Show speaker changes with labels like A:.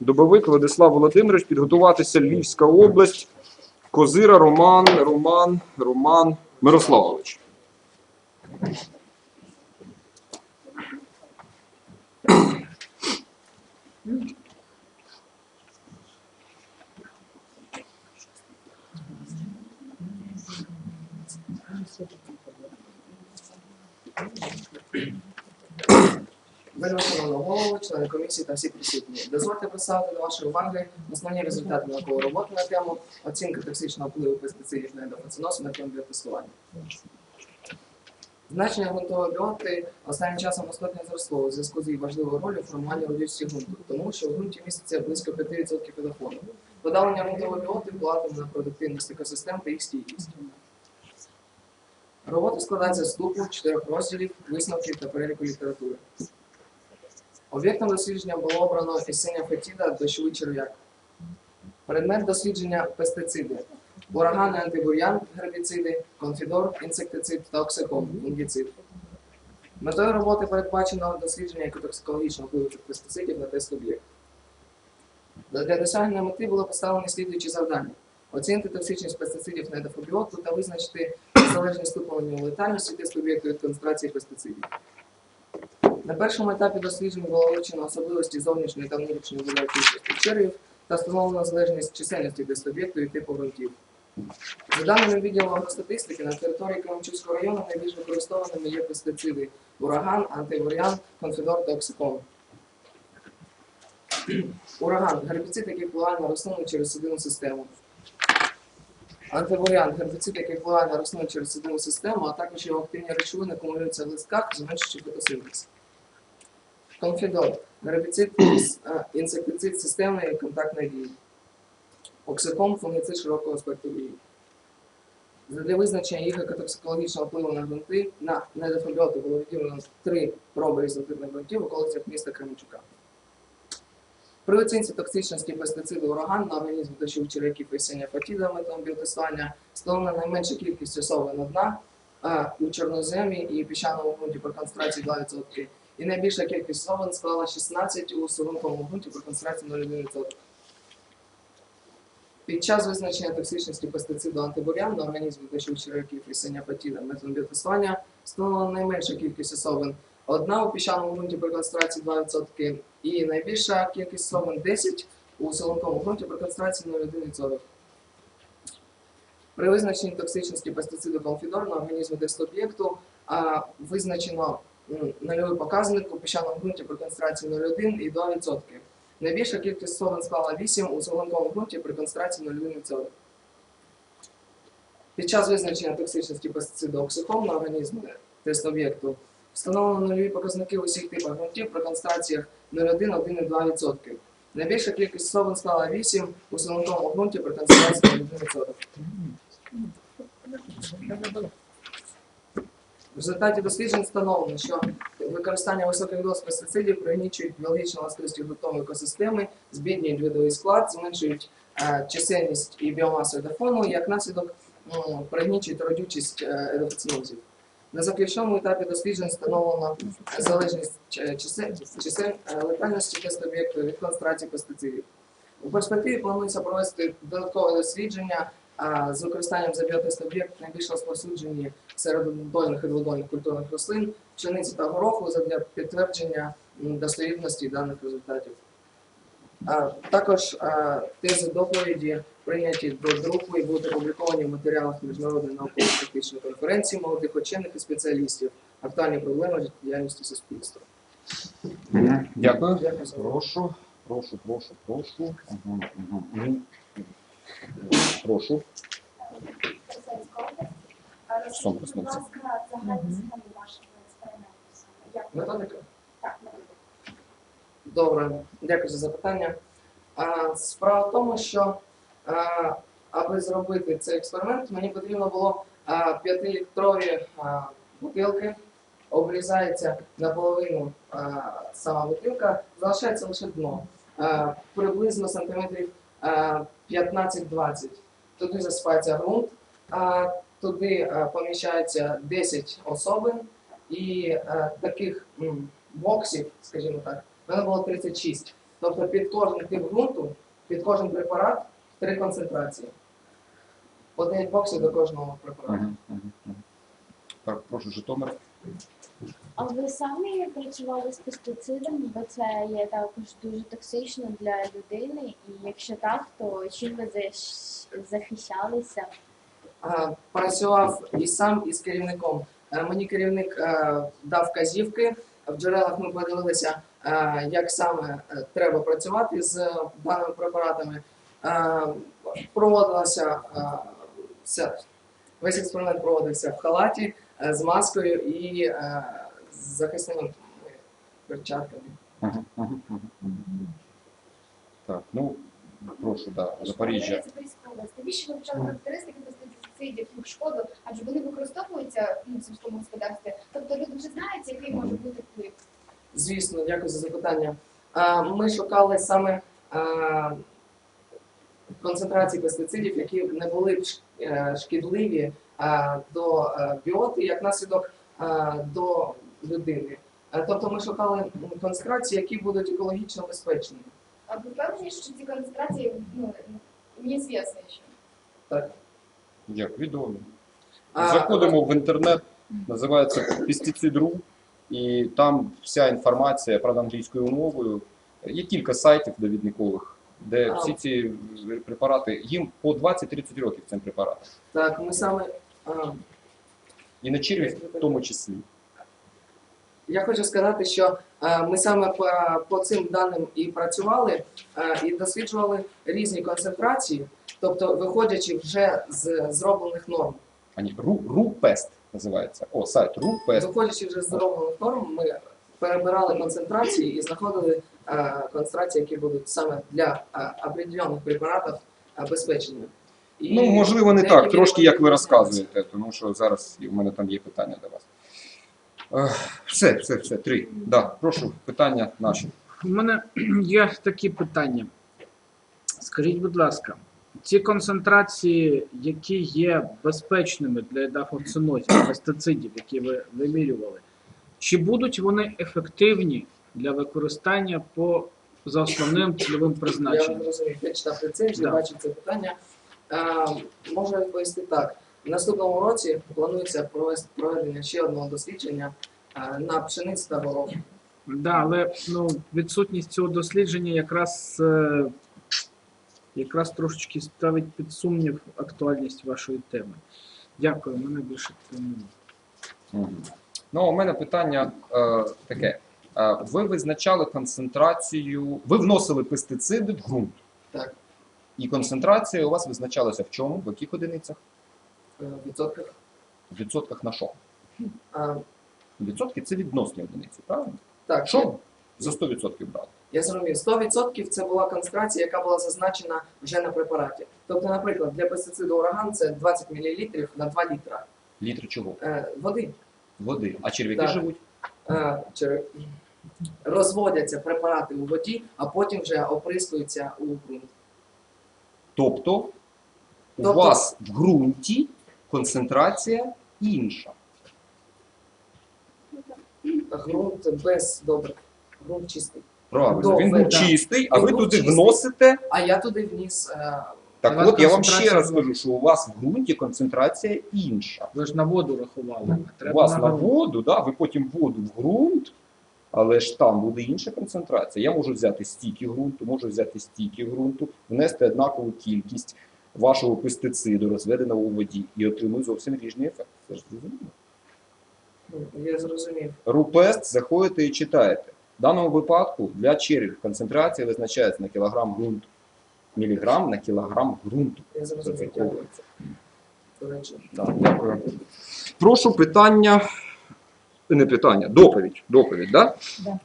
A: Дубовик Владислав Володимирович, підготуватися Львівська область, Козира Роман, Роман, Роман Мирославович.
B: Вельмишановна голову, члени комісії та всі присутні. Дозвольте представити до вашої уваги основні результати наукової роботи на тему оцінка токсичного впливу пестицидів на ендофоцинозу на тему біотестування. Значення ґрунтової біоти останнім часом істотно зросло у зв'язку з її важливою ролью в формуванні родючості ґрунту, тому що в ґрунті міститься близько 5% педофону. Подавлення ґрунтової біоти впливатиме на продуктивність екосистем та їх стійкість. Робота складається з вступу, чотирьох розділів, висновків та переліку літератури. Об'єктом дослідження було обрано Есеня Фетіда дощовий черв'як. Предмет дослідження пестициди, урагани антибур'ян, гербіциди, конфідор, інсектицид та оксиком, фунгіцид. Метою роботи передбачено дослідження екотоксикологічного впливу пестицидів на тест об'єкт. Для досягнення мети було поставлено слідуючі завдання: оцінити токсичність пестицидів на едофобіоту та визначити залежність ступеню летальності тест об'єкту від концентрації пестицидів. На першому етапі досліджень було вивчено особливості зовнішньої та внутрішньої кількості червів та встановлено залежність чисельності дистоб'єкту і типу ґрунтів. За даними відділу агростатистики, на території Кременчуцького району найбільш використовуваними є пестициди ураган, антиваріан, конфідор та оксикон. Ураган гербіцид, який впливає на рослину через судинну систему. Антиваріан гербіцид, який впливає на рослину через судинну систему, а також його активні речовини акумулюються в листках, зменшуючи фотосинтез. Конфідор гербіцид, інсектицид системної контактної дії. Оксиком фунгіцид широкого спектру дії. Для визначення їх екотоксикологічного впливу на ґрунти на недофольоти було відділено три проби ізотипних ґрунтів в околицях міста Кременчука. При оцінці токсичності пестициду ураган на організм дощових черв'яків синя фатіда методом біотестування встановлена найменша кількість особин одна а, у чорноземі і піщаному ґрунті при концентрації 2%. І найбільша кількість особин склала 16 у сугунковому ґрунті при концентрації 0,1%. Під час визначення токсичності пестициду антибурян на організмі дощових черв'яків і синя фатіда методом біотестування встановлена найменша кількість особин одна у піщаному ґрунті при концентрації 2% і найбільша кількість особин 10 у солонковому ґрунті при концентрації 0,1%. При визначенні токсичності пестициду конфідор на організмі тестоб'єкту визначено нульовий показник у піщаному ґрунті при концентрації 0,1 і 2%. Найбільша кількість солон склала 8 у солонковому ґрунті при концентрації 0,1%. Під час визначення токсичності пестициду оксиком на організмі тест-об'єкту встановлено нульові показники у всіх типах ґрунтів при концентраціях 0,1, 1 і 2%. Найбільша кількість солон склала 8 у солонковому ґрунті при концентрації 0,1%. В результаті досліджень встановлено, що використання високих доз пестицидів пригнічують біологічну властивості ґрунтової екосистеми, збіднюють видовий склад, зменшують е, чисельність і біомасу едофону, і як наслідок м, пригнічують родючість е, едофоцинозів. На заключному етапі досліджень встановлено залежність ч- чисель е, летальності тест-об'єкту від концентрації пестицидів. У перспективі планується провести додаткове дослідження з використанням за біотест-об'єкт найбільш розповсюджені серед дольних і дводольних культурних рослин, пшениці та гороху задля підтвердження м, достовірності даних результатів. Також тези доповіді прийняті до друку і будуть опубліковані в матеріалах міжнародної науково-практичної конференції молодих учених і спеціалістів. Актуальні проблеми життєдіяльності суспільства.
A: Дякую.
B: Дякую.
A: Прошу, прошу, прошу, прошу. Ага, ага. Прошу. Сон проснувся.
B: Методика.
C: Так, методика.
B: Добре, дякую за запитання. Справа в тому, що аби зробити цей експеримент, мені потрібно було 5-літрові а, бутилки, обрізається наполовину сама бутилка, залишається лише дно. Приблизно сантиметрів 15-20. Туди засипається ґрунт, туди поміщається 10 особин і таких боксів, скажімо так, в мене було 36. Тобто під кожен тип ґрунту, під кожен препарат три концентрації. По 9 боксів до кожного препарату.
A: Так, прошу, Житомир.
D: А ви самі працювали з пестицидами, бо це є також дуже токсично для людини. І якщо так, то чим ви захищалися?
B: Працював і сам, і з керівником. Е, Мені керівник е, дав вказівки. В джерелах ми подивилися, е, як саме треба працювати з даними препаратами. Проводилося все. Весь експеримент проводився в халаті з маскою і з захисними перчатками.
A: Мгм, мгм. Так, ну, прошу, да, Запоріжжя.
C: Запорізька область. Навіщо ви вивчали характеристики пестицидів, їх шкоду, адже вони використовуються ну, в сільському господарстві. Тобто люди вже знають, який може бути вплив.
B: Звісно, дякую за запитання. Е, Ми шукали саме е, концентрації пестицидів, які не були б е, шкідливі е, до е, біоти, як наслідок е, до людини. Е, Тобто ми шукали концентрації, які будуть екологічно безпечними.
C: А ви впевнені, що ці концентрації ну, мені звісно ще?
B: Так.
A: Як відомо.
B: А,
A: Заходимо в інтернет, називається Pesticide.ru, і там вся інформація, правда, англійською мовою. Є кілька сайтів довідникових, де
B: А.
A: всі ці препарати, їм по 20-30 років цим препаратам.
B: Так, ми саме. е,
A: І на черві в тому числі.
B: Я хочу сказати, що е, ми саме по, по цим даним і працювали, е, і досліджували різні концентрації, тобто виходячи вже з зроблених норм.
A: Ані, Ру, Рупест називається. О, сайт Рупест.
B: Виходячи вже з зроблених норм, ми перебирали концентрації і знаходили е, концентрації, які будуть саме для определених препаратів безпечними. І
A: Ну, можливо, не так, трошки як ви розказуєте, тому що зараз в мене там є питання до вас. Е, Все, все, все, три. Да, прошу, питання наші.
E: У мене є такі питання. Скажіть, будь ласка, ці концентрації, які є безпечними для едафоцинозів, пестицидів, які ви вимірювали, чи будуть вони ефективні для використання по за основним цільовим
B: Я
E: призначенням?
B: розумію, я читав рецензію,
E: Да.
B: бачив це питання. Е, можу відповісти так. В наступному році планується провести проведення ще одного дослідження е, на пшениці та горох.
E: Да, але ну, відсутність цього дослідження якраз, е, якраз трошечки ставить під сумнів актуальність вашої теми. Дякую, у мене більше немає.
A: Ну, у мене питання е, таке. Е, ви визначали концентрацію, ви вносили пестициди в ґрунт.
B: Так,
A: І концентрація у вас визначалася в чому? В яких одиницях?
B: Е, в відсотках.
A: В відсотках на що?
B: Е,
A: Відсотки це відносні одиниці, правильно?
B: так,
A: Що за 100% брали?
B: Я зрозумів, 100% це була концентрація, яка була зазначена вже на препараті. Тобто, наприклад, для пестициду ураган це 20 мл на 2 літра
A: Літри чого?
B: е, води.
A: Води. А черв'яки
B: Так.
A: живуть?
B: Е, чи розводяться препарати у воді, а потім вже оприскуються у ґрунт.
A: Тобто у
B: Тобто-
A: вас в ґрунті концентрація інша.
B: Ґрунт без добрих, ґрунт чистий.
A: Правильно, він був
B: да.
A: чистий, а
B: Він
A: ви
B: був
A: туди
B: чистий.
A: вносите.
B: А я туди вніс. Е,
A: Так от я вам ще раз
E: була.
A: кажу, що у вас в ґрунті концентрація інша.
E: Ви ж на воду рахували. а
A: У
E: Треба
A: вас на воду, да, ви потім воду в ґрунт, але ж там буде інша концентрація. Я можу взяти стільки ґрунту, можу взяти стільки ґрунту, внести однакову кількість вашого пестициду, розведеного у воді, і отримую зовсім різний ефект. Це ж зрозуміло.
B: ну, я зрозумів.
A: Рупест заходите і читаєте. В даному випадку для червів концентрація визначається на кілограм ґрунту. Міліграм на кілограм ґрунту.
B: Я зрозумів. Речі.
A: Да, дякую. Прошу питання. Не питання, доповідь. Доповідь, да?
D: Да.
A: Е,